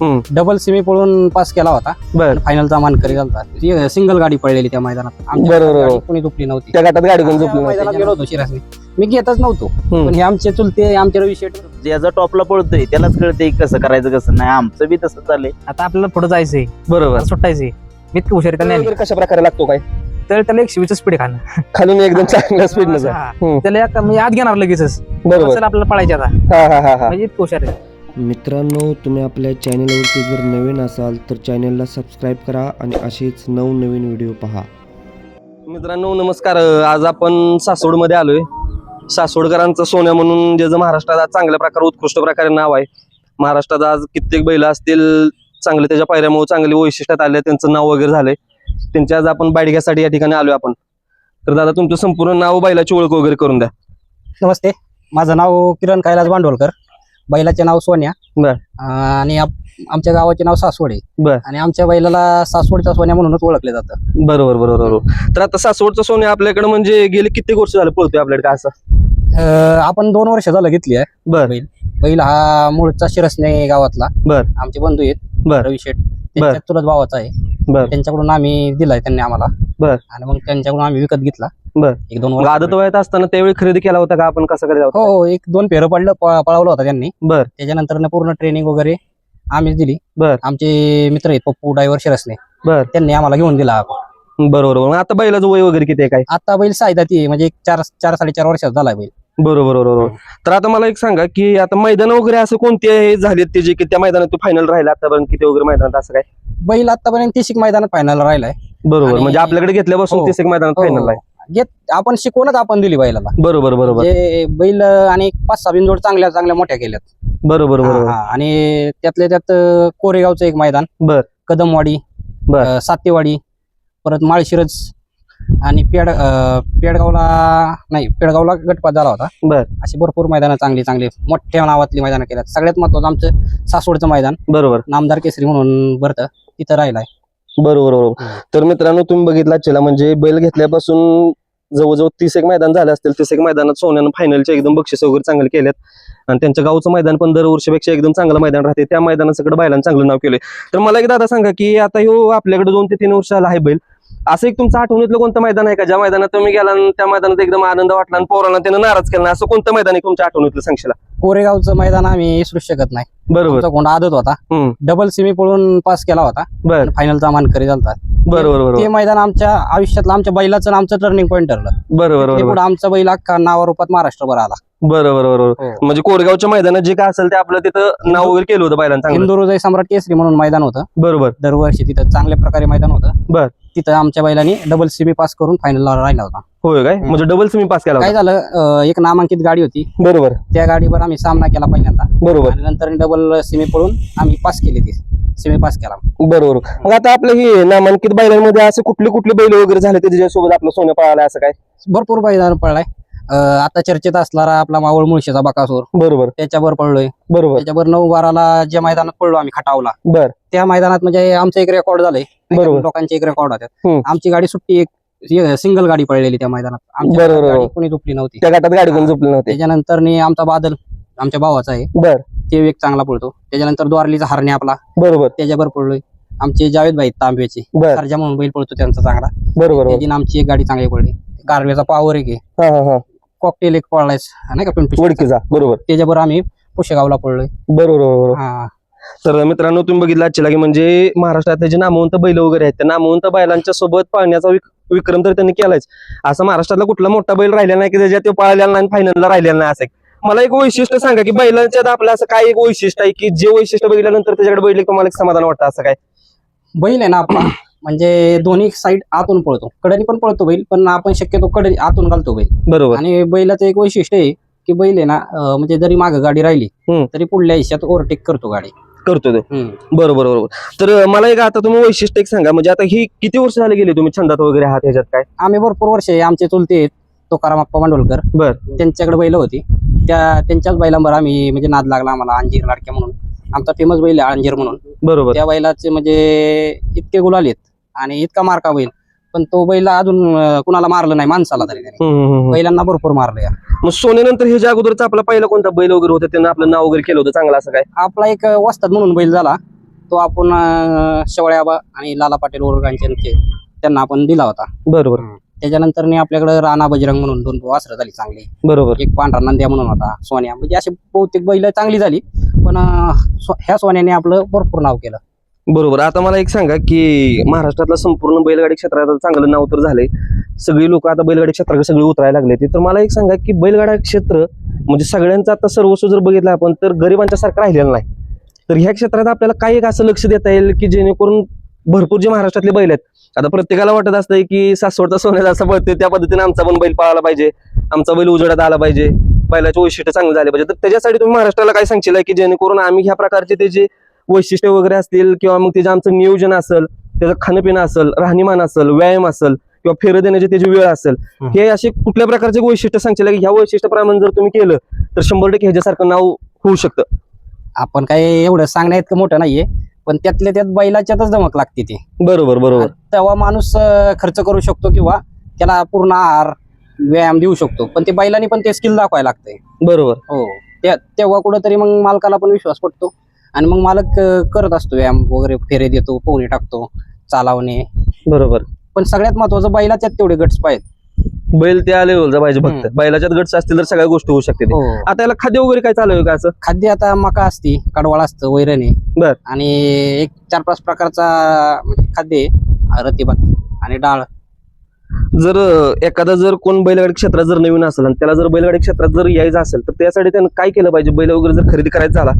हम्म. डबल सिमी पळून पास केला होता. बर. फायनलचा मानकरी झाला सिंगल गाडी पडलेली त्या मैदानात. आमच्या. कोणी दुपली नव्हती. त्या गटात गाडी कोण झोपली. मैदानात गेलो होतो शिरासने. मी घेतच नव्हतो. पण हे आमचे चुलते आमचे रवी शेट ज्याचा टॉपला पळतोय त्यालाच कळतंय कसं करायचं कसं नाही. आमचं बी तसं चाललंय आता आपल्याला पुढे जायचंय. बरोबर. सुटायचंय. मी इतकं हुशार त्याला कशा प्रकारे लागतो काय? तर त्याला एकशे वीस स्पीड खाणं. खालून एकदम चांगल्या स्पीड न हा. हम्म. त्याला एक आत घेणार लगेचच. बरोबर. आपल्याला पळायचे आता. हा हा हा हा. म्हणजे इतकं हुशार आहे. मित्रांनो तुम्ही आपल्या चॅनलवरती जर नवीन असाल तर चॅनलला सबस्क्राईब करा आणि असेच नवनवीन व्हिडिओ पहा. मित्रांनो नमस्कार. आज आपण सासवडमध्ये आलोय. सासवडकरांचा सोन्या म्हणून ज्याचं महाराष्ट्रात आज चांगल्या प्रकारे उत्कृष्ट प्रकारे नाव आहे. महाराष्ट्रात आज कित्येक बैल असतील चांगले त्याच्या पायऱ्यामुळे चांगले वैशिष्ट्यात आले त्यांचं नाव वगैरे झालंय. त्यांच्या आज आपण बायडिग्यासाठी या ठिकाणी आलोय आपण. तर दादा तुमचं संपूर्ण नाव बैलाची ओळख वगैरे करून द्या. नमस्ते. माझं नाव किरण कैलास भांडवलकर बैलाचे नाव सोन्या. बर. आणि आप- आमच्या गावाचे नाव सासवडे. बर. आणि आमच्या बैलाला सासवडचा सोन्या म्हणूनच ओळखले जातं. बरोबर बरोबर बरोबर. तर आता सासवडचं सोने आपल्याकडे म्हणजे गेले कित्येक वर्ष झालं पळतोय आपल्याकडे काय असं? अं, आपण दोन वर्ष झालं घेतली आहे. बर. बैल. बैल हा मूळचा शिरसने गावातला. बर. आमचे बंधू आहेत. बर. रवी शेठ. त्यांच्या चुलत भावाचा आहे. बर. त्यांच्याकडून आम्ही दिलाय त्यांनी आम्हाला. बर. आणि मग त्यांच्याकडून आम्ही विकत घेतला. बर. एक दोन मग वर्ष आदत वयात असताना त्यावेळी खरेदी केला होता का? आपण कसं करायला हो हो एक दोन फेरं पडलं प- पळवलं होता त्यांनी. बर. त्याच्यानंतर ना पूर्ण ट्रेनिंग वगैरे आम्हीच दिली. बर. आमचे मित्र आहेत पप्पू ड्रायव्हर शिरसने. बर. त्यांनी आम्हाला घेऊन दिला बरोबर बरोबर. आता बैलाचं वय वगैरे किती आहे काय? आता बैल सायदा ती म्हणजे एक चार चार साडेचार वर्षात झालाय बैल. बरोबर बरोबर तर आता मला एक सांगा की आता मैदान वगैरे असं कोणते हे झालेत ते जे की त्या मैदानात फायनल राहिला आतापर्यंत? किती वगैरे मैदानात असं काय? बैल आतापर्यंत तिशिक मैदानात फायनल राहिलाय. बरोबर आणि- म्हणजे आपल्याकडे घेतल्यापासून हो. तीस एक मैदानात हो, फायनल आहे. घेत आपण शिकवूनच आपण दिली बैलाला. बरोबर बरोबर. बैल आणि पाच सहा बिनजोड चांगल्या चांगल्या मोठ्या केल्यात. बरोबर बरोबर. हा. आणि त्यातल्या त्यात अं, कोरेगावचं एक मैदान. बर. कदमवाडी बर. अं, सातेवाडी परत माळशिरज आणि पेड अं, पेडगावला नाही पेडगावला गटपात झाला होता. बर. अशी भरपूर मैदानं चांगली चांगली मोठ्या नावातली मैदानं केल्यात. सगळ्यात महत्वाचं आमचं सासवडचं मैदान. बरोबर. नामदार केसरी म्हणून भरतं. तिथं राहिलाय. बरोबर बरोबर. तर मित्रांनो तुम्ही बघितला चला म्हणजे बैल घेतल्यापासून जवळजवळ तीस एक मैदान झाले असतील. तीस एक मैदानात सोन्यानं फायनलचे एकदम बक्षीस वगैरे चांगले केलेत. आणि त्यांच्या गावचं मैदान पण दरवर्षीपेक्षा एकदम चांगलं मैदान राहते. त्या मैदानात सगळं बैलांना चांगलं नाव केलंय. तर मला एक दादा सांगा की आता ह्यो आपल्याकडे दोन ते तीन वर्ष झाला आहे बैल. असं एक तुमचं आठवणीतलं कोणतं मैदान आहे का? ज्या मैदानात तुम्ही गेला आणि त्या मैदानात एकदम आनंद वाटला आणि पोरांना त्यानं नाराज केला असं कोणतं मैदान आहे तुमच्या आठवणीतलं सांगशील? कोरेगावचं मैदान आम्ही विसरू शकत नाही. बरोबर. आमचा कोंडा आदत होता. हम्म. डबल सिमी पळून पास केला होता. बर. फायनलचा मानकरी झाला बरोबर ते बरोबर मैदान आमच्या आयुष्यातलं आमच्या बैलाचं आणि आमचं टर्निंग पॉईंट ठरलं. बरोबर ते बरोबर. पुढे आमचा बैल अख्खा नावारूपात महाराष्ट्रभर आला. बरोबर बरोबर हो. म्हणजे कोरगावच्या मैदानात जे काय असेल ते आपलं तिथं नाव वगैरे केलं होतं चांगलं. हिंदू हृदय सम्राट केसरी म्हणून मैदान होतं. बरोबर. दरवर्षी तिथं चांगल्या प्रकारे मैदान होतं. बर. तिथं आमच्या बैलांनी डबल सीबी पास करून फायनलला राहिला होता. होय काय. म्हणजे डबल मी पास केला काय होता. झालं अं, एक नामांकित गाडी होती. बरोबर. त्या गाडीवर आम्ही सामना केला पहिल्यांदा. बरोबर. आणि नंतर डबल सीमी पळून आम्ही पास केली ती. सीमी पास केला. बरोबर. मग आता आपलं हे नामांकित बैलांमध्ये असे कुठले कुठले बैल वगैरे झाले ते त्याच्यासोबत आपलं सोनं पळालं असं काय? भरपूर मैदान पळलाय. अं, आता चर्चेत असणारा आपला मावळ मुळशीचा बकासूर. बरोबर. त्याच्यावर पळलोय. बरोबर. त्याच्यावर नऊ बाराला ज्या मैदानात पडलो आम्ही खटावला. बर. त्या मैदानात म्हणजे आमचं एक रेकॉर्ड झालंय? बरोबर. लोकांचे एक रेकॉर्ड होतात हम्म. आमची गाडी सुट्टी एक सिंगल गाडी पडलेली त्या मैदानात. आमच्या बरोबर, गाडी. कोणी झोपली नव्हती. त्या गटात गाडी कोण झोपली नव्हती. त्याच्यानंतर नी आमचा बादल आमच्या भावाचा आहे. बर. ते एक चांगला पळतो. त्याच्यानंतर द्वारलीचा हरणे आपला. बरोबर. त्याच्यावर पडलोय आमचे जावेद भाई तांब्याचे बर. सरजा म्हणून बैल पळतो त्यांचा चांगला. बरोबर त्याची आमची एक गाडी चांगली पडली. गारवेचा पावर एक आहे. हा हा हा. कॉकटेल एक पळलाय नाही का पिंटू? वडकीचा बरोबर. त्याच्यावर आम्ही पुशेगावला पडलोय बरोबर बरोबर. हा. तर मित्रांनो तुम्ही बघितलं आजच्या की म्हणजे महाराष्ट्रातले जे नामवंत बैल वगैरे आहेत त्या नामवंत बैलांच्या सोबत पाळण्याचा विक- विक्रम तर त्यांनी केलाच असं महाराष्ट्रातला कुठला मोठा बैल राहिला नाही की त्याच्यात तो पाळलेला नाही फायनलला राहिलेला नाही असं मला एक वैशिष्ट्य सांगा की बैलांच्यात आपलं असं काय एक वैशिष्ट्य आहे की जे वैशिष्ट्य बघितल्यानंतर त्याच्याकडे बैल तुम्हाला एक समाधान वाटतं असं काय? बैल आहे ना आपला. म्हणजे दोन्ही साईड आतून पळतो. कडेने पण पळतो बैल पण आपण शक्यतो कडे आतून घालतो बैल. बरोबर. आणि बैलाचं एक वैशिष्ट्य आहे की बैल आहे ना म्हणजे जरी मागं गाडी राहिली. तरी पुढल्या हिश्यात ओव्हरटेक करतो गाडी. करतो ते. हम्म. बरोबर बरोबर. तर मला एक आता तुम्ही वैशिष्ट्य एक सांगा. म्हणजे आता ही किती वर्ष झाले गेले तुम्ही छंदात वगैरे आहात? ह्याच्यात काय? आम्ही भरपूर वर्ष आहे. आमचे चुलते आहेत तुकाराम अप्पा मांडवलकर बर. त्यांच्याकडे बैल होती. त्या त्यांच्याच बैलांवर आम्ही म्हणजे नाद लागला आम्हाला अंजीर लाडक्या म्हणून. आमचा फेमस बैल आहे अंजीर म्हणून. बरोबर. त्या बैलाचे म्हणजे इतके गुलाल आहेत आणि इतका मारका बैल. पण तो बैल अजून अं, कुणाला मारलं नाही माणसाला तरी त्याने. बैलांना भरपूर मारलं या. मग सोन्यानंतर हे ज्या अगोदरचा आपला पहिला कोणता बैल वगैरे होता त्यानं आपलं नाव वगैरे केलं होतं चांगलं असं काय? आपला एक वस्ताद म्हणून बैल झाला. तो आपण अं, शेवळ्याबा आणि लाला पाटील ओरगांचे त्यांना आपण दिला होता. बरोबर. त्याच्यानंतर आपल्याकडे राणा बजरंग म्हणून दोन वासरं झाली चांगली. बरोबर. एक पांढरा नंद्या म्हणून होता सोन्या. म्हणजे अशी बहुतेक बैल चांगली झाली. पण अं, ह्या सोन्याने आपलं भरपूर नाव केलं. बरोबर. आता मला एक सांगा की महाराष्ट्रातलं संपूर्ण बैलगाडी क्षेत्रात चांगलं नाव तर झालंय. सगळी लोक आता बैलगाडी क्षेत्राकडे सगळी उतरायला लागले तर मला एक सांगा की बैलगाडा क्षेत्र म्हणजे सगळ्यांचं आता सर्वस्व जर बघितलं आपण तर गरिबांच्या सारखं राहिलेलं नाही. तर ह्या क्षेत्रात आपल्याला काय एक असं लक्ष देता येईल की जेणेकरून भरपूर जे महाराष्ट्रातले बैल आहेत आता प्रत्येकाला वाटत असतंय की सासवडचा सोन्याचा असं पळतोय त्या पद्धतीने आमचा पण बैल पाळाला पाहिजे. आमचा बैल उजेडात आला पाहिजे. बैलाचे वैशिष्ट्य चांगले झाले पाहिजे. तर त्याच्यासाठी तुम्ही महाराष्ट्राला काय सांगशील की जेणेकरून आम्ही ह्या प्रकारचे ते जे वैशिष्ट्य वगैरे असतील किंवा मग त्याचं आमचं नियोजन असेल त्याचं खाणंपिणं असेल राहणीमान असेल व्यायाम असेल किंवा फेरं देण्याची त्याची वेळ असेल हं. असे कुठल्या प्रकारचे वैशिष्ट्य सांगशील की ह्या वैशिष्ट्याप्रमाणे जर तुम्ही केलं तर शंभर टक्के ह्याच्यासारखं नाव होऊ शकतं. आपण काय एवढं सांगण्यात इतकं मोठं नाहीये पण त्यातल्या त्यात बैलाच्यातच धमक लागते ती. बरोबर बरोबर. तेव्हा माणूस खर्च करू शकतो किंवा त्याला पूर्ण आहार व्यायाम देऊ शकतो पण ते बैलांनी पण ते स्किल दाखवायला लागतंय. बरोबर. हो. त्या तेव्हा कुठंतरी मग मालकाला पण विश्वास पडतो आणि मग मालक अं, करत असतो व्यायाम वगैरे फेरे देतो पोहणी टाकतो चालवणे. बरोबर. पण सगळ्यात महत्वाचं बैलाच्यात तेवढे गट्स पाहिजेत. बैल त्या लेवलचा पाहिजे फक्त हम्म. बैलाच्यात गट्स असतील तर सगळ्या गोष्टी होऊ शकते हो. आता याला खाद्य वगैरे काय चालू आहे का असं? खाद्य आता मका असती कडवाळ असतं वैरणे बर. आणि एक चार पाच प्रकारचा म्हणजे खाद्य आहे रतीभात आणि डाळ. जर अं, एखादा जर कोण बैलगाडी क्षेत्रात जर नवीन असेल आणि त्याला जर बैलगाडी क्षेत्रात जर यायचं असेल तर त्यासाठी त्यानं काय केलं पाहिजे? बैल वगैरे जर खरेदी करायचा झाला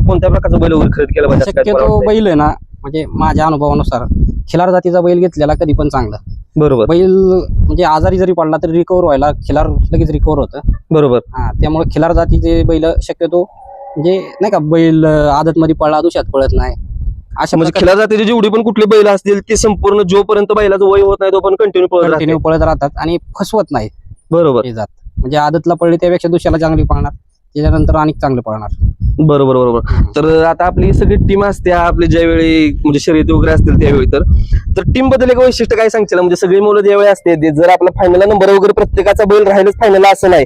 तर कोणत्या प्रकारचा बैल वगैरे खरेदी केला पाहिजे? असं काय तुम्हाला शक्यतो वाटतंय? बैल आहे ना म्हणजे माझ्या अनुभवानुसार खिलार जातीचा बैल घेतलेला कधी पण चांगला. बरोबर. बैल म्हणजे आजारी जरी पडला तरी रिकवर व्हायला खिलार लगेच रिकवर होतं. बरोबर. हा त्यामुळे खिलार जातीचे बैल शक्यतो म्हणजे नाही का बैल आदत मध्ये पळला दुष्यात पळत नाही. अशा म्हणजे खिला जातीची जेवढी पण कुठली बैल असतील ती संपूर्ण जोपर्यंत बैलाचं वय होत नाही तोपर्यंत कंटिन्यू पळत कंटिन्यू पळत राहतात आणि फसवत नाही बरोबर. हे जात. म्हणजे आदतला पडली त्यापेक्षा दुसऱ्याला चांगली पळणार. त्याच्यानंतर आणि चांगले पळणार. बरोबर बरोबर. तर आता आपली सगळी टीम असते आपली ज्यावेळी म्हणजे शर्यती वगैरे असतील त्यावेळी तर. तर टीमबद्दल एक वैशिष्ट्य काय सांगशील? म्हणजे सगळी मुलं ज्यावेळी असते ते जर आपला फायनल नंबर वगैरे प्रत्येकाचा बैल राहिलंच फायनल असं नाही.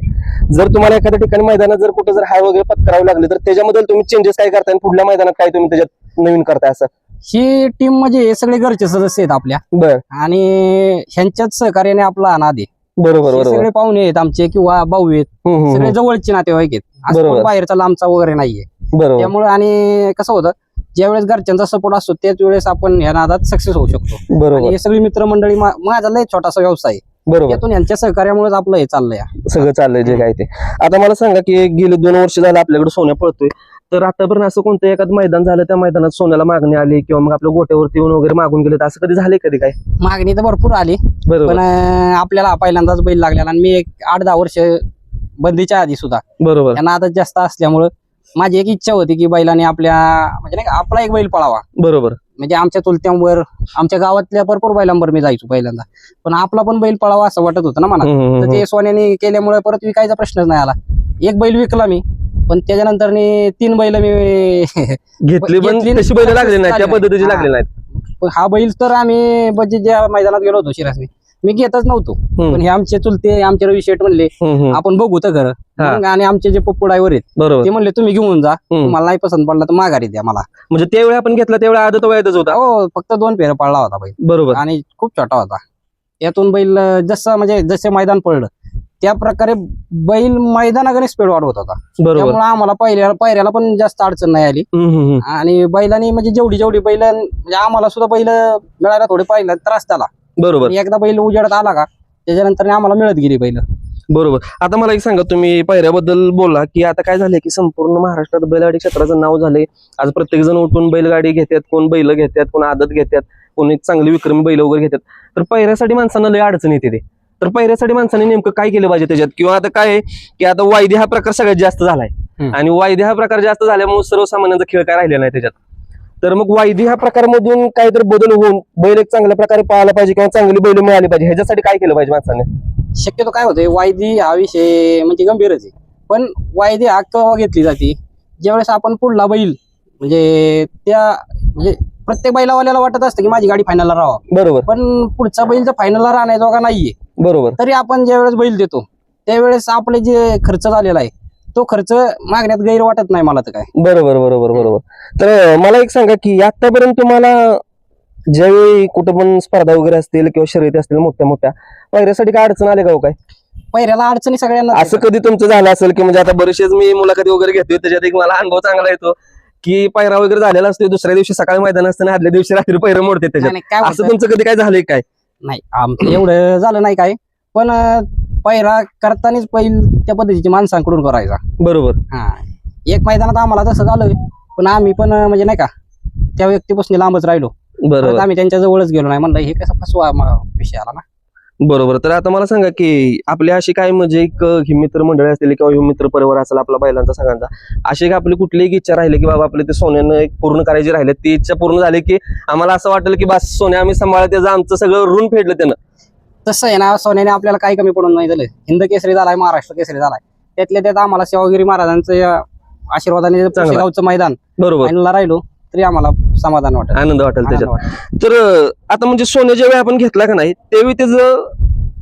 जर तुम्हाला एखाद्या ठिकाणी मैदानात जर कुठं जर हाय वगैरे पत्करावे लागले तर त्याच्यामध्ये तुम्ही चेंजेस काय करताय? आणि पुढल्या मैदानात काय तुम्ही त्याच्यात नवीन करताय असं? ही टीम म्हणजे हे सगळे घरचे सदस्य आहेत आपल्या. बर. आणि ह्यांच्याच सहकार्याने आपला अनाद बरोबर हे बरोबर. सगळे पाहुणे आहेत आमचे किंवा भाऊ आहेत. हम्म, हम्म, सगळे हम्म. जवळचे नातेवाईक आहेत. असं बरोबर. बाहेरचा लांबचा वगैरे नाहीये. बरोबर. त्यामुळे आणि कसं होतं ज्यावेळेस घरच्यांचा सपोर्ट असतो त्याच वेळेस आपण ह्या नादात सक्सेस होऊ शकतो. आणि बरोबर हे सगळी मित्रमंडळी मा- माझा लय छोटासा व्यवसाय आहे. बरोबर. त्यातून यांच्या सहकार्यामुळेच आपलं हे चाललंय. सगळं चाललंय जे काय ते. आता मला सांगा की गेले दोन वर्ष झालं आपल्याकडे सोन्या पळतोय. तर आतापर्यंत असं कोणतं एखादं मैदान झालं त्या मैदानात सोन्याला मागणी आली किंवा मग आपल्या गोट्यावरती येऊन वगैरे मागून गेले तर असं कधी झालंय कधी काय? मागणी तर भरपूर आली. पण बरोबर अं, आपल्याला पहिल्यांदाच बैल लागलेला आणि मी एक आठ दहा वर्ष बंदीच्या आधी सुद्धा. बरोबर. या नादात जास्त असल्यामुळं माझी एक इच्छा होती की बैलाने आपल्या म्हणजे नाही का आपला एक बैल पळावा. बरोबर. म्हणजे आमच्या चुलत्यांवर आमच्या गावातल्या भरपूर बैलांवर मी जायचो पहिल्यांदा. पण आपला पण बैल पळावा असं वाटत होतं ना मला हम्म, हम्म, तर हम्म. ते सोन्याने केल्यामुळे परत विकायचा प्रश्नच नाही आला. एक बैल विकला मी. पण त्याच्यानंतर नी तीन बैल मी घेतली पण घेतली तशी बैल लागली नाही त्या पद्धतीची. लागली नाहीत. पण हा बैल तर आम्ही म्हणजे ज्या मैदानात गेलो होतो शिरासने मी घेतच नव्हतो. पण हे आमचे चुलते आमचे रवी शेठ म्हणले हम्म, हम्म. आपण बघू तर खरं. हा. मग आणि आमचे जे पप्पू ड्रायव्हर आहेत बरोबर. ते म्हणले तुम्ही घेऊन जा हम्म. तुम्हाला नाही पसंत पडला तर माघारी द्या मला. म्हणजे त्यावेळी आपण घेतला त्यावेळी आदत वयातच होता. हो फक्त दोन फेऱ्या पडला होता बैल. बरोबर. आणि खूप छोटा होता. त्यातून बैल अं, जसं म्हणजे जसे मैदान पडलं त्या प्रकारे बैल मैदानाकडे स्पीड वाढवत होता बरोबर. त्यामुळे आम्हाला पहिल्या पायऱ्याला पण जास्त अडचण नाही आली. हम्म. आणि बैलांनी म्हणजे जेवढी जेवढी बैल म्हणजे आम्हाला सुद्धा बैल मिळायला थोडे पहिला त्रास झाला बरोबर. आणि एकदा बैल उजेडत आला का त्याच्यानंतर आम्हाला मिळत गेली बैल. बरोबर. आता मला एक सांगा तुम्ही पायऱ्याबद्दल बोला की आता काय झालंय की संपूर्ण महाराष्ट्रात बैलगाडी क्षेत्राचं नाव झालंय. आज प्रत्येक जण उठून बैलगाडी घेतात कोण बैल घेतात कोण आदत घेतात कोण एक चांगली विक्रमी बैल वगैरे घेतात. तर पैऱ्यासाठी माणसांना लय अडचण येते ते. तर पैऱ्यासाठी माणसाने नेमकं काय केलं पाहिजे त्याच्यात? किंवा आता काय की आता वायदे हा प्रकार सगळ्यात जास्त झालाय. आणि वायदे हा प्रकार जास्त झाल्यामुळे सर्वसामान्यांचा खेळ काय राहिलेला नाही त्याच्यात. तर मग वायदी ह्या प्रकारामधून काहीतरी बदल होऊन बैल एक चांगल्या प्रकारे पाहायला पाहिजे किंवा चांगली बैल मिळाली पाहिजे ह्याच्यासाठी काय केलं पाहिजे माणसाने? शक्यतो काय होतंय वायदी हा विषय म्हणजे गंभीरच आहे. पण वायदी हा केव्हा घेतली जाते? ज्यावेळेस आपण पुढला बैल म्हणजे त्या म्हणजे प्रत्येक बैलावाल्याला वाटत असतं की माझी गाडी फायनलला राहावा. बरोबर. पण पुढचा बैल जर फायनलला राहण्याजोगा नाहीये. बरोबर. तरी आपण ज्यावेळेस बैल देतो त्यावेळेस आपले जे खर्च झालेला आहे तो खर्च मागण्यात गैर वाटत नाही मला तर काय. बरोबर बरोबर बरोबर. तर मला एक सांगा की आतापर्यंत तुम्हाला ज्यावेळी कुठं पण स्पर्धा वगैरे असतील किंवा शर्यती असतील मोठ्या मोठ्या पायऱ्यासाठी काय अडचण आले का हो काय? पहिल्याला अडचणी सगळ्यांना असं कधी तुमचं झालं असेल की म्हणजे आता बरेचसेच मी मुलाखती वगैरे घेतोय त्याच्यात एक मला अनुभव चांगला येतो. की पायरा वगैरे झालेला असतो दुसऱ्या दिवशी सकाळी मैदान असताना आदल्या दिवशी रात्री पैर मोडते त्याच्यात. असं? तुमचं कधी काय झालंय काय? नाही आमचं एवढं झालं नाही काय पण पहिला करतानाच पहिल त्या पद्धतीची माणसांकडून करायचा. बरोबर. हा एक मैदानात आम्हाला तसं झालं पण आम्ही पण म्हणजे नाही का त्या व्यक्तीपासून लांबच राहिलो. बरोबर. आम्ही त्यांच्या जवळच गेलो नाही म्हणलं हे कसं फसवा विषय आला ना. बरोबर. तर आता मला सांगा की आपल्या अशी काय म्हणजे एक ही मित्र मंडळी असतील किंवा ह्यो मित्र परिवार असेल आपला बैलांचा सगळ्यांचा अशी काय आपली कुठलीही इच्छा राहिली की बाबा आपले ते सोन्यानं एक पूर्ण करायची राहिले ती इच्छा पूर्ण झाली की आम्हाला असं वाटेल की बस सोन्या आम्ही सांभाळत त्याचं आमचं सगळं ऋण फेडलं त्यानं. तसं आहे ना सोन्याने आपल्याला काही कमी पडून नाही दिलं. हिंद केसरी झालाय महाराष्ट्र केसरी झालाय. त्यातल्या त्यात आम्हाला सेवागिरी महाराजांचं आशीर्वादाने. गावचं मैदान बरोबर. राहिलो. तरी आम्हाला समाधान वाटत. आनंद वाटेल आनंद त्याच्यात. तर आता म्हणजे सोन्या ज्यावेळी आपण घेतला का नाही? त्यावेळी त्याचं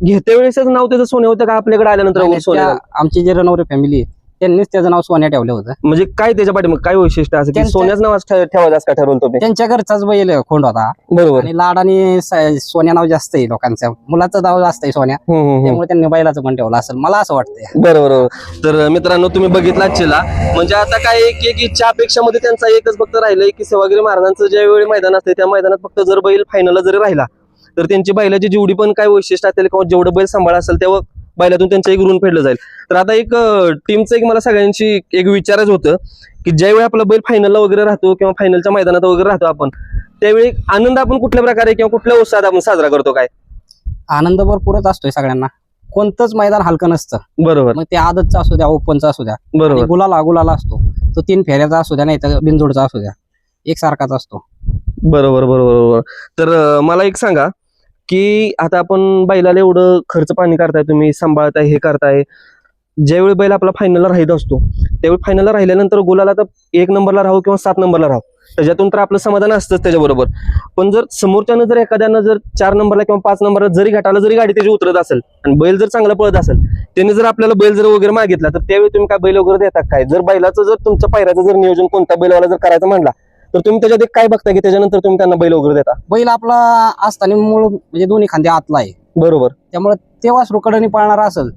घेत्या वेळेस नाव त्याचं सोने होतं का? आपल्याकडे आल्यानंतर सोने आमची जे रनवरे फॅमिली त्यांनीच त्याचं नाव सोन्या ठेवलं होतं. म्हणजे काय त्याच्या पाठी काय वैशिष्ट्य असं? की सोन्याच नाव असं ठे- ठेवायचं असं का ठरवलं तुम्ही? त्यांच्या घरचाच बैल खोंड होता. बरोबर. आणि लाड आणि स- सोन्या नाव जास्त आहे लोकांचं. मुलाचं नाव जास्त आहे सोन्या. हम्म, हम्म, हम्म. त्यामुळे त्यांनी बैलाचं पण ठेवलं असेल. मला असं वाटतंय. बरोबर बरोबर. तर मित्रांनो तुम्ही बघितला चिला म्हणजे आता काय एक एक इच्छा अपेक्षामध्ये त्यांचा एकच फक्त राहिलंय की सेवागिरी महाराजांचं ज्या वेळी मैदान असते त्या मैदानात फक्त जर बैल फायनलला जरी राहिला तर त्यांची बैलाची जेवढी पण काय वैशिष्ट्य असेल किंवा जेवढं बैल सांभाळ असेल तेव्हा बैलातून त्यांचं एक ऋण फेडलं जाईल. तर आता एक टीमचं एक मला सगळ्यांची एक विचारच होतं की ज्यावेळी आपला बैल फायनलला वगैरे राहतो किंवा फायनलच्या मैदानात वगैरे राहतो आपण त्यावेळी आनंद आपण कुठल्या प्रकारे किंवा कुठल्या उत्साहात आपण साजरा करतो काय? आनंद भरपूरच असतोय सगळ्यांना. कोणतंच मैदान हलकं नसतं. बरोबर. मग ते आदतचं असू द्या ओपनचं असू द्या. बरोबर. गुलाला गुलाला असतो. तो तीन फेऱ्याचा असू द्या नाही तर बिनजोडचा असू द्या. एकसारखाच असतो. बरोबर बरोबर बरोबर. तर मला एक सांगा की आता आपण बैलाला एवढं खर्च पाणी करताय तुम्ही सांभाळताय हे करताय. ज्यावेळी बैल आपला फायनलला राहित असतो त्यावेळी फायनलला राहिल्यानंतर गुलाला तर एक नंबरला राहू किंवा सात नंबरला राहू. त्याच्यातून तर आपलं समाधान असतंच त्याच्याबरोबर. पण जर समोरच्यानं जर एखाद्यानं जर चार नंबरला किंवा पाच नंबरला जरी घाटाला जरी गाडी त्याची उतरत असेल आणि बैल जर चांगला पळत असेल त्याने जर आपल्याला बैल जर वगैरे मागितला तर त्यावेळी तुम्ही काय बैल वगैरे देता काय? जर बैलाचं जर तुमच्या पायऱ्याचं जर नियोजन कोणत्या बैलवाला जर करायचं म्हणला तर तुम्ही त्याच्यात एक काय बघता की त्याच्यानंतर तुम्ही त्यांना बैल वगैरे देता? बैल आपला असताना मूळ म्हणजे दोन्ही खांदे आतला आहे. बरोबर. त्यामुळे ते वासरू कडनी पाळणारा असेल.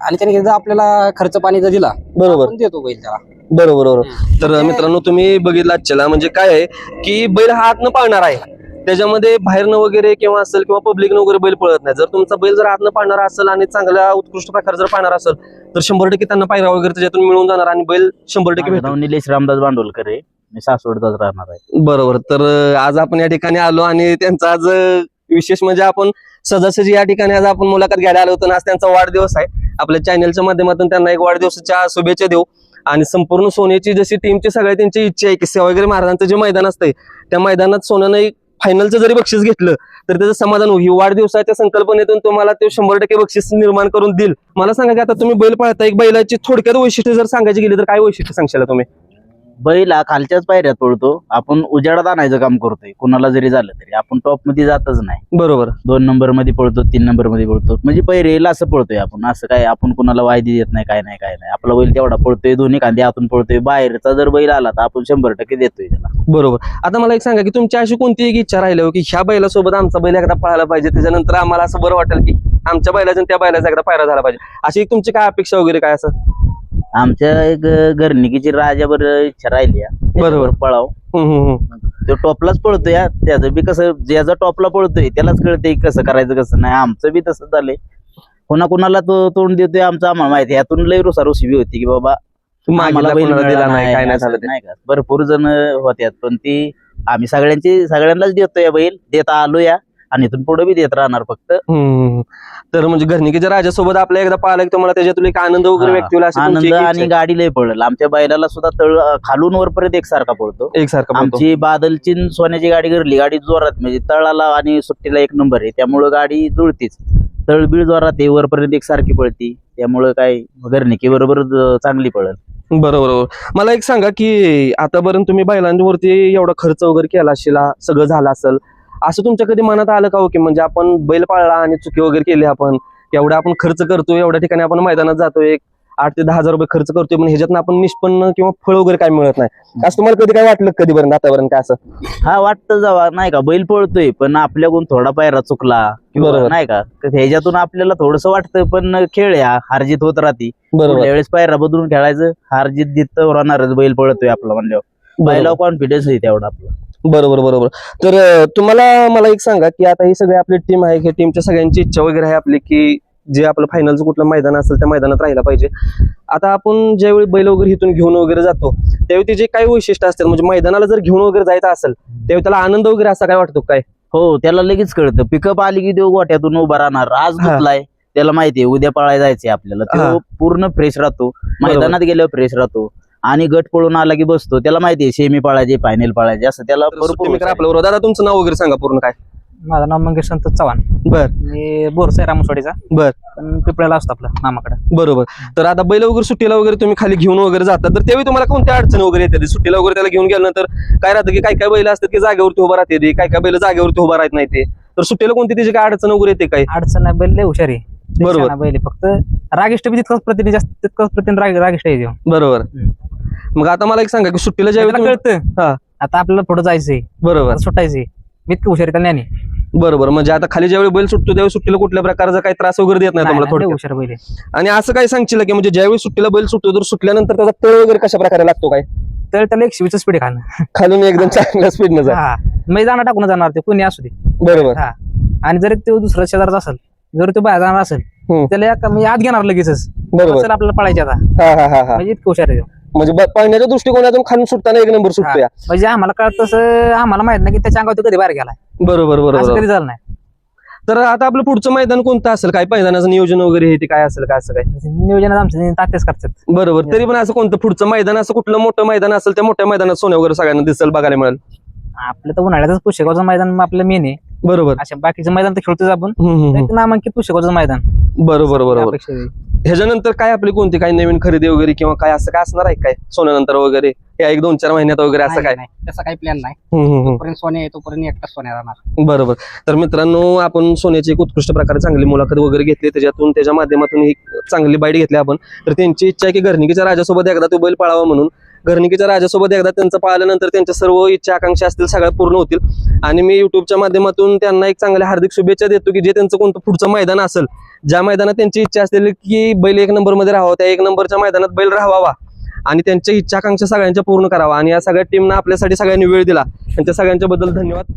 आणि त्याने जर आपल्याला खर्च पाणी जर दिला बरोबर. आपण देतो बैल त्याला. बरोबर बरोबर. तर मित्रांनो तुम्ही बघितलं आजच्याला म्हणजे काय आहे की बैल हा आतनं पाळणार आहे. त्याच्यामध्ये बाहेरनं वगैरे किंवा असेल किंवा पब्लिकनं वगैरे बैल पळत नाही. जर तुमचा बैल जर आतनं पाळणारा असेल आणि चांगल्या उत्कृष्ट प्रकारे जर पाळणार असेल तर शंभर टक्के त्यांना पायरा वगैरे त्याच्यातून मिळून जाणार आणि बैल शंभर टक्के निलेश रामदास बांडोलकर आहे. मी सासवडचाच राहणार आहे. बरोबर. तर आज आपण या ठिकाणी आलो आणि त्यांचा आज विशेष म्हणजे आपण सहजासहजी या ठिकाणी आज आपण मुलाखत घ्यायला आलो होतो आज त्यांचा वाढदिवस आहे. आपल्या चॅनलच्या माध्यमातून त्यांना एक वाढदिवसाच्या शुभेच्छा देऊ. आणि संपूर्ण सोन्याची जशी टीमची सगळ्या त्यांची इच्छा आहे की सेवागिरी महाराजांचं जे मैदान असतंय त्या मैदानात सोन्यानं एक फायनलचं जरी बक्षीस घेतलं तर त्याचं समाधान होईल. वाढदिवसाच्या संकल्पनेतून तुम्हाला ते शंभर टक्के बक्षीस निर्माण करून देईल. मला सांगा की आता तुम्ही बैल पाळता एक बैलाची थोडक्यात वैशिष्ट्य जर सांगायची गेली तर काय वैशिष्ट्य सांगशाल तुम्ही? बैल हा खालच्याच पायऱ्यात पळतो. आपण उजाडात आणायचं काम करतोय. कुणाला जरी झालं तरी. आपण टॉपमध्ये जातच नाही. बरोबर. दोन नंबरमध्ये पळतो तीन नंबरमध्ये पळतो. म्हणजे पहिरेला असं पळतोय आपण. असं काय आपण कुणाला वायदी देत नाही काय नाही काय नाही. आपला बैल तेवढा पळतोय दोन्ही खांदे आतून पळतोय. बाहेरचा जर बैल आला तर आपण शंभर टक्के देतोय त्याला. बरोबर. आता मला एक सांगा की तुमची अशी कोणती एक इच्छा राहिली हो की ह्या बैलासोबत आमचा बैल एकदा पळायला पाहिजे? त्याच्यानंतर आम्हाला असं बरं वाटेल की आमच्या बैलाचा आणि त्या बैलाचा एकदा पायरा झाला पाहिजे. अशी एक तुमची काय अपेक्षा वगैरे काय असं? आमच्या एक घरनिकीची राजावर इच्छा राहिली. त्याच्यावर पळाव. तो टॉपलाच पळतोय. त्याचं बी कसं ज्याचा टॉपला पळतोय त्यालाच कळतंय कसं करायचं कसं नाही आमचं बी तसं झालंय कोणा कोणाला तो तोंड देतोय आमचं आम्हाला माहिती. यातून लय रुसारुसी बी होती की बाबा आम्हाला नाही काय नाही असं झालं ते. नाही का भरपूर जण होत्यात पण ती आम्ही सगळ्यांची सगळ्यांनाच देतोय बैल देत आलो या आणि इथून पुढे बी देत राहणार फक्त. तर म्हणजे घरनिकीच्या राजासोबत आपल्या एकदा पाहिलं की तुम्हाला त्याच्यातून एक आनंद वगैरे. व्यक्त होईल अशी तुमची आनंद एक आणि आहे. गाडी लय पळल आमच्या बैलाला सुद्धा तळ खालून वरपर्यंत एकसारखा पळतो एकसारखा बोलतो. आमची बादलची न सोन्याची गाडी घरली गाडी जोरात म्हणजे तळाला आणि सुट्टीला एक नंबर आहे त्यामुळं गाडी जुळतीच तळबीळ जोरात आहे वरपर्यंत एकसारखी पळती त्यामुळं काय घरनिकी बरोबर ज- चांगली पळल बरोबर बरोबर मला एक सांगा की आतापर्यंत तुम्ही बैलांवरती एवढा खर्च वगैरे केला असेल सगळं झालं असेल असं तुमच्या कधी मनात आलं का हो की म्हणजे आपण बैल पाळला आणि चुकी वगैरे केली आपण? एवढा आपण खर्च करतो एवढ्या ठिकाणी आपण मैदानात जातोय आठ ते दहा हजार रुपये खर्च करतोय पण ह्याच्यातनं आपण निष्पन्न किंवा फळ वगैरे काय मिळत नाही. असं तुम्हाला कधी काय वाटलं कधीपर्यंत आतापर्यंत काय असं? हा वाटतं जावा. नाही का बैल पळतोय पण आपल्याकडून थोडा पायरा चुकला किंवा बरोबर. नाही का ह्याच्यातून आपल्याला थोडस वाटतं पण खेळ या हारजीत होत राहते. बरोबर. वेळेस पायरा बदलून खेळायचं हारजीत जित राहणारच बैल पळतोय आपला म्हणल्यावर. बैला कॉन्फिडन्स आहे तेवढा आपला. बरोबर बरोबर. तर तुम्हाला मला एक सांगा की आता ही सगळी आपली टीम आहे की टीमच्या सगळ्यांची इच्छा वगैरे आहे आपली की जे आपलं फायनलचं कुठलं मैदान असेल त्या मैदानात राहिला पाहिजे. आता आपण ज्यावेळी बैल वगैरे इथून घेऊन वगैरे जातो त्यावेळी त्याचे काय वैशिष्ट्य असतात म्हणजे मैदानाला जर घेऊन वगैरे जायचं असेल त्यावेळी त्याला आनंद वगैरे असा काय वाटतो काय? हो त्याला लगेच कळतं. पिकअप आली की तो गोट्यातून उभा राहणार. आज हा. गुतलाय त्याला माहितीये उद्या पळायला जायचंय आपल्याला. हा. तो पूर्ण फ्रेश राहतो. मैदानात गेल्यावर फ्रेश राहतो. आणि गट पळून आला की बसतो. त्याला माहितीये सेमी पळायचे फायनल पळायचे असं त्याला भरपूर आपल्या बरोबर दादा तुमचं नाव वगैरे सांगा पूर्ण काय? माझं नाव मंगेश संतोष चव्हाण. बर. मी बोरसा आहे रामसवाडीचा बर. पण पिपळ्याला असतो आपलं मामाकडे बरोबर. तर आता बैल वगैरे सुट्टीला वगैरे तुम्ही खाली घेऊन वगैरे जातात. तर त्यावेळी तुम्हाला कोणत्या अडचणी वगैरे येतात? सुट्टीला वगैरे त्याला घेऊन गेल्यानंतर काय राहतं की काय काय बैल असतात की जागेवरती उभा राहते ते? काय काय बैल जागेवरती उभा राहत नाही ते? तर सुट्टीला कोणती त्याची काय अडचण वगैरे येते काय? अडचण नाही बैल लय हुशार आहे. बरोबर. बैल आहे. फक्त. रागिष्ट बी तितकंच प्रतिने जास्त तितकंच प्रतिने राग रागिष्ट आहे. बरोबर. मग आता मला एक सांगा की सुट्टीला ज्यावेळी त्याला तुम्ही- कळतं. हा. आता आपल्याला पुढे जायचंय. बरोबर. आता सुटायचंय. मी इतकं हुशार त्याला ज्ञानी. बरोबर. म्हणजे आता खाली ज्यावेळी बैल सुटतो त्यावेळी सुट्टीला कुठल्या प्रकारचा काही त्रास वगैरे देत नाही नाही, तुम्हाला नाही, थोडक्यात? हुशार आहे. आणि असं काय सांगशील की म्हणजे ज्यावेळी सुट्टीला बैल सुटतो तर सुटल्यानंतर त्याचा तळ वगैरे कशा प्रकारे लागतो काय? तर त्याला एक शिवीचं स्पीड खाणं. खालून एकदम चांगल्या स्पीडनं जा. हा. मी जाणार टाकून जाणार ते कोणी असू दे. बरोबर. हा. आणि जर तो दुसऱ्या शेजारचा असेल जर तो बाहेर जाणार असेल हम्म. त्याला एका- आत घेणार लगेचच. बरोबर. चल आपल्याला पळायचे आता. हा हा हा हा. म्हणजे इतकं हुशार आहे तो. म्हणजे पळण्याच्या दृष्टिकोनातून खालून सुटताना एक नंबर सुटतो या म्हणजे आम्हाला कळत तसं आम्हाला माहीत नाही की त्याच्या अंगावर तो कधी बाहेर गेला बरोबर असं बरोबर. कधी झालं नाही. तर आता आपलं पुढचं मैदान कोणतं असेल? काय मैदानाचं नियोजन वगैरे हे ते काय असेल काय असं काय? नियोजन आमचं तात्याच करतात. बरोबर. तरी पण असं कोणतं पुढचं मैदान असं कुठलं मोठं मैदान असेल त्या मोठ्या मैदानात सोन्या वगैरे सगळ्यांना दिसेल बघायला मिळेल. आपलं तर उन्हाळ्यातच पुस्तकाचं मैदान आपलं मेन आहे. बरोबर. अशा बाकीचं मैदान तर खेळतोच आपण. हम्म, हम्म, नामांकित पुस्तकाचं मैदान. बरोबर बरोबर. अपेक्षा आहे. ह्याच्यानंतर काय आपली कोणती काही नवीन खरेदी वगैरे किंवा काय असं काय असणार आहे काय? सोन्यानंतर वगैरे? या एक दोन चार महिन्यात वगैरे असं नाही, काय? नाही, तसा काही प्लॅन नाही. हम्म, हम्म, हम्म. तोपर्यंत सोन्या आहे तोपर्यंत एकटाच सोन्या राहणार. बरोबर. तर मित्रांनो आपण सोन्याची एक उत्कृष्ट प्रकारे चांगली मुलाखत वगैरे घेतली त्याच्यातून त्याच्या माध्यमातून ही चांगली बाईट घेतली आपण. तर त्यांची इच्छा आहे की घरनिकीच्या राजासोबत एकदा तो बैल पळावा म्हणून. घरनिकीच्या राजासोबत एकदा त्यांचं पाळल्यानंतर त्यांच्या सर्व इच्छा आकांक्षा असतील सगळ्या पूर्ण होतील. आणि मी युट्यूबच्या माध्यमातून त्यांना एक चांगल्या हार्दिक शुभेच्छा देतो की जे त्यांचं कोणतं पुढचं मैदान असेल ज्या मैदानात त्यांची इच्छा असेल की बैल एक नंबरमध्ये राहावा त्या एक नंबरच्या मैदानात बैल राहावा. आणि त्यांच्या इच्छा आकांक्षा सगळ्यांच्या पूर्ण करावा. आणि या सगळ्या टीमनं आपल्यासाठी सगळ्यांनी वेळ दिला. त्यांच्या सगळ्यांच्या बद्दल धन्यवाद.